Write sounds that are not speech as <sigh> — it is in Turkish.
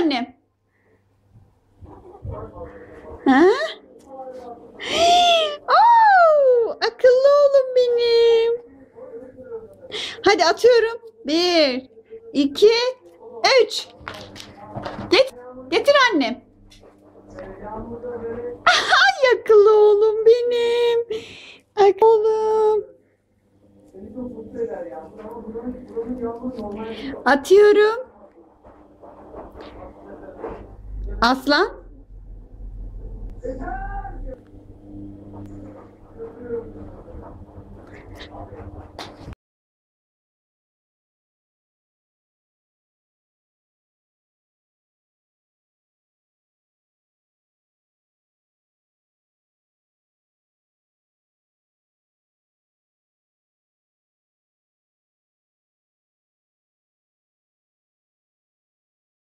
annem. Ha? <gasps> Oo, akıllı oğlum benim. Hadi atıyorum. Bir, iki, üç. Get, getir annem. <laughs> Ay akıllı oğlum benim. Akıllı oğlum. Atıyorum. Aslan.